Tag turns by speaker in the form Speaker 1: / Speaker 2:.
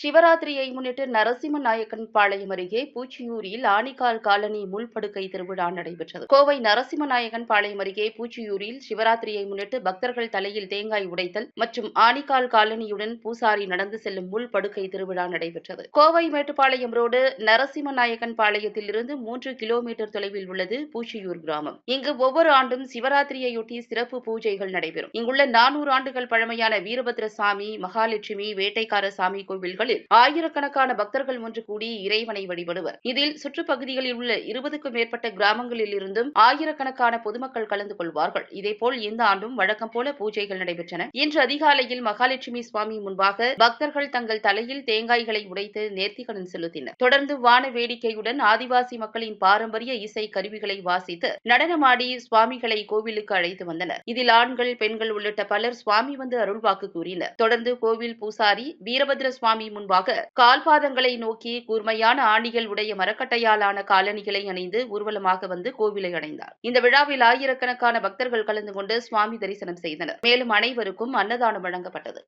Speaker 1: சிவராத்திரியை முன்னிட்டு நரசிம்ம நாயக்கன் பாளையம் அருகே பூச்சியூரில் ஆணிக்கால் காலனி முள்படுக்கை திருவிழா நடைபெற்றது. கோவை நரசிம்ம நாயகன் பாளையம் அருகே பூச்சியூரில் சிவராத்திரியை முன்னிட்டு பக்தர்கள் தலையில் தேங்காய் உடைத்தல் மற்றும் ஆணிக்கால் காலனியுடன் பூசாரி நடந்து செல்லும் முள்படுக்கை திருவிழா நடைபெற்றது. கோவை மேட்டுப்பாளையம் ரோடு நரசிம்ம நாயக்கன் பாளையத்தில் இருந்து மூன்று கிலோமீட்டர் தொலைவில் உள்ளது பூச்சியூர் கிராமம். இங்கு ஒவ்வொரு ஆண்டும் சிவராத்திரியையொட்டி சிறப்பு பூஜைகள் நடைபெறும். இங்குள்ள நானூறு ஆண்டுகள் பழமையான வீரபத்ர சாமி மகாலட்சுமி வேட்டைக்கார சாமி கோவில்கள் கோவில்களில் ஆயிரக்கணக்கான பக்தர்கள் ஒன்று கூடி இறைவனை வழிபடுவர். இதில் சுற்றுப்பகுதிகளில் உள்ள இருபதுக்கும் மேற்பட்ட கிராமங்களில் இருந்தும் ஆயிரக்கணக்கான பொதுமக்கள் கலந்து கொள்வார்கள். இதேபோல் இந்த ஆண்டும் வழக்கம் போல பூஜைகள் நடைபெற்றன. இன்று அதிகாலையில் மகாலட்சுமி சுவாமி முன்பாக பக்தர்கள் தங்கள் தலையில் தேங்காய்களை உடைத்து நேர்த்திக்கடன் செலுத்தினர். தொடர்ந்து வான வேடிக்கையுடன் ஆதிவாசி மக்களின் பாரம்பரிய இசை கருவிகளை வாசித்து நடனமாடி சுவாமிகளை கோவிலுக்கு அழைத்து வந்தனர். இதில் ஆண்கள் பெண்கள் உள்ளிட்ட பலர் சுவாமி வந்து அருள்வாக்கு கூறினர். தொடர்ந்து கோவில் பூசாரி வீரபத்ர சுவாமி முன்பாக கால்பாதங்களை நோக்கி கூர்மையான ஆணிகள் உடைய மரக்கட்டையாலான காலணிகளை அணிந்து ஊர்வலமாக வந்து கோவிலை அடைந்தார். இந்த விழாவில் ஆயிரக்கணக்கான பக்தர்கள் கலந்து கொண்டு சுவாமி தரிசனம் செய்தனர். மேலும் அனைவருக்கும் அன்னதானம் வழங்கப்பட்டது.